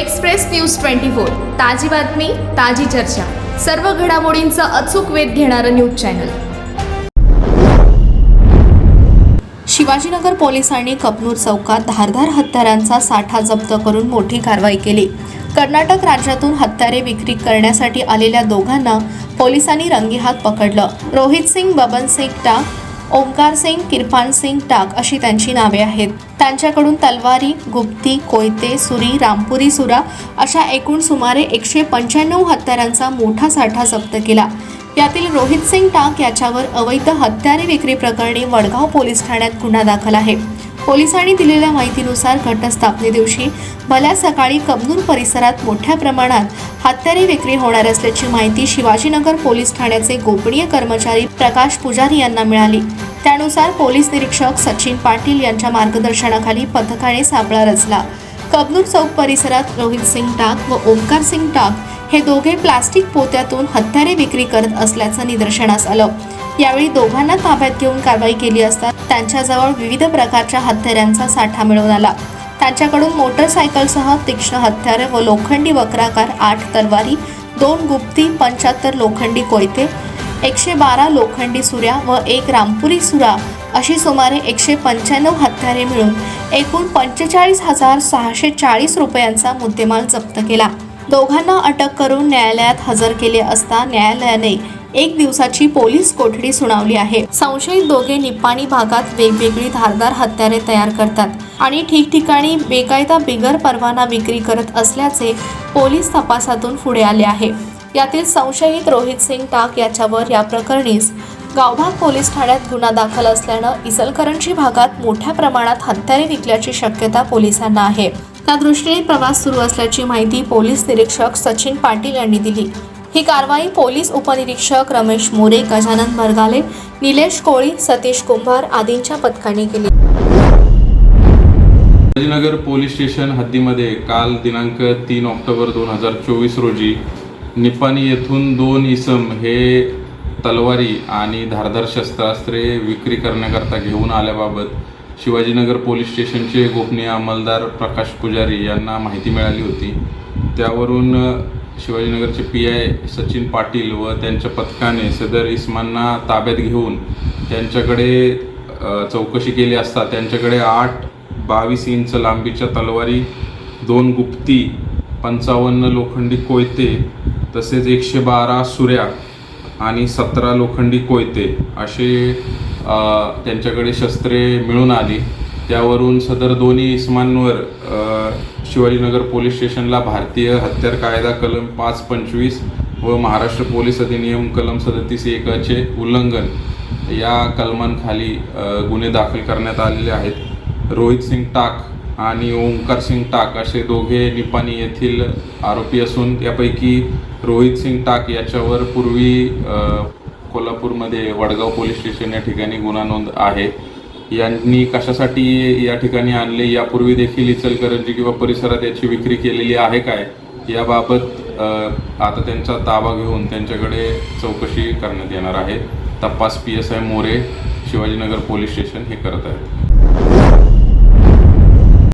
Express news twenty four. ताजी बातमी ताजी चर्चा. सर्व घडामोडींचा अचूक वेध घेणारं न्यूज चॅनल. शिवाजीनगर पोलिसांनी कपनूर चौकात धारधार हत्यारांचा साठा जप्त करून मोठी कारवाई केली. कर्नाटक राज्यातून हत्यारे विक्री करण्यासाठी आलेल्या दोघांना पोलिसांनी रंगेहात पकडलं. रोहित सिंग बबन सिंग ओंकार सिंग किरपान सिंग टाक अशी त्यांची नावे आहेत. त्यांच्याकडून तलवारी गुप्ती कोयते सुरी रामपुरी सुरा अशा एकूण सुमारे एकशे पंच्याण्णव हत्यारांचा मोठा साठा जप्त केला. यातील रोहित सिंग टाक याच्यावर अवैध हत्यारे विक्री प्रकरणी वडगाव पोलीस ठाण्यात गुन्हा दाखल आहे. पोलिसांनी दिलेल्या माहितीनुसार घटस्थापने दिवशी भल्या सकाळी कबनूर परिसरात मोठ्या प्रमाणात हत्यारे विक्री होणार असल्याची माहिती शिवाजीनगर पोलीस ठाण्याचे गोपनीय कर्मचारी प्रकाश पुजारी यांना मिळाली. त्यानुसार पोलीस निरीक्षक सचिन पाटील यांच्या मार्गदर्शनाखाली पथकाने सापळा रचला. कबनूर चौक परिसरात रोहित सिंग टाक व ओमकार सिंग टाक हे दोघे प्लास्टिक पोत्यातून हत्यारे विक्री करत असल्याचं निदर्शनास आलं. यावेळी दोघांना ताब्यात घेऊन कारवाई केली असता त्यांच्याजवळ विविध प्रकारच्या हत्यारांचा साठा मिळून आला. त्यांच्याकडून मोटरसायकलसह तीक्ष्ण हत्यारे व लोखंडी वक्राकार आठ तलवारी दोन गुप्ती पंच्याहत्तर लोखंडी कोयते एकशे बारा लोखंडी सुऱ्या व एक रामपुरी सुरा अशी सुमारे एकशे पंच्याण्णव हत्यारे मिळून एकूण पंचेचाळीस हजार सहाशे चाळीस रुपयांचा मुद्देमाल जप्त केला. दोघांना अटक करून न्यायालयात हजर केले असता न्यायालयाने एक दिवसाची पोलीस कोठडी सुनावली आहे. संशयित दोघे निप्पाणी भागात वेगवेगळी धारदार हत्यारे तयार करतात आणि ठिकठिकाणी बेकायदा बिगर परवाना विक्री करत असल्याचे पोलीस तपासातून पुढे आले आहे. यातील संशयित रोहित सिंग टाक याच्यावर या प्रकरणीस गावभाग पोलीस ठाण्यात गुन्हा दाखल असल्यानं इचलकरंजी भागात मोठ्या प्रमाणात हत्यारे विकल्याची शक्यता पोलिसांना आहे. त्या दृष्टीने प्रवास सुरू असल्याची माहिती पोलीस निरीक्षक सचिन पाटील यांनी दिली. ही कारवाई पोलीस उपनिरीक्षक रमेश मोरे गजानन भरगाले निलेश कोळी सतीश कुंभार आदींच्या पथकाने केली. शिवाजीनगर पोलीस स्टेशन हद्दीमध्ये काल दिनांक तीन ऑक्टोबर दोन हजार चोवीस रोजी निपाणी येथून दोन इसम हे तलवारी आणि धारदार शस्त्रास्त्रे विक्री करण्याकरता घेऊन आल्याबाबत शिवाजीनगर पोलीस स्टेशनचे गोपनीय अंमलदार प्रकाश पुजारी यांना माहिती मिळाली होती. त्यावरून शिवाजीनगरचे पी आय सचिन पाटील व त्यांच्या पथकाने सदर इस्मांना ताब्यात घेऊन त्यांच्याकडे चौकशी केली असता त्यांच्याकडे आठ बावीस इंच लांबीच्या तलवारी दोन गुप्ती पंचावन्न लोखंडी कोयते तसेच एकशे बारा सुऱ्या आणि सतरा लोखंडी कोयते असे त्यांच्याकडे शस्त्रे मिळून आली. त्यावरून सदर दोन्ही इस्मांवर शिवाजीनगर पोलीस स्टेशनला भारतीय हत्यार कायदा कलम पाच पंचवीस व महाराष्ट्र पोलीस अधिनियम कलम सदतीस एकाचे उल्लंघन या कलमांखाली गुन्हे दाखल करण्यात आलेले आहेत. रोहित सिंग टाक आणि ओंकार सिंग टाक असे दोघे निपाणी येथील आरोपी असून यापैकी रोहित सिंग टाक याच्यावर पूर्वी कोल्हापूरमध्ये वडगाव पोलीस स्टेशन या ठिकाणी गुन्हा नोंद आहे. यांनी कशासाठी या ठिकाणी आणले? यापूर्वी देखील इचलकरंजी किंवा परिसरात याची विक्री केलेली आहे काय? याबाबत आता त्यांचा ताबा घेऊन त्यांच्याकडे चौकशी करण्यात येणार आहे. तपास P S I More Shivajinagar police station हे करत आहेत.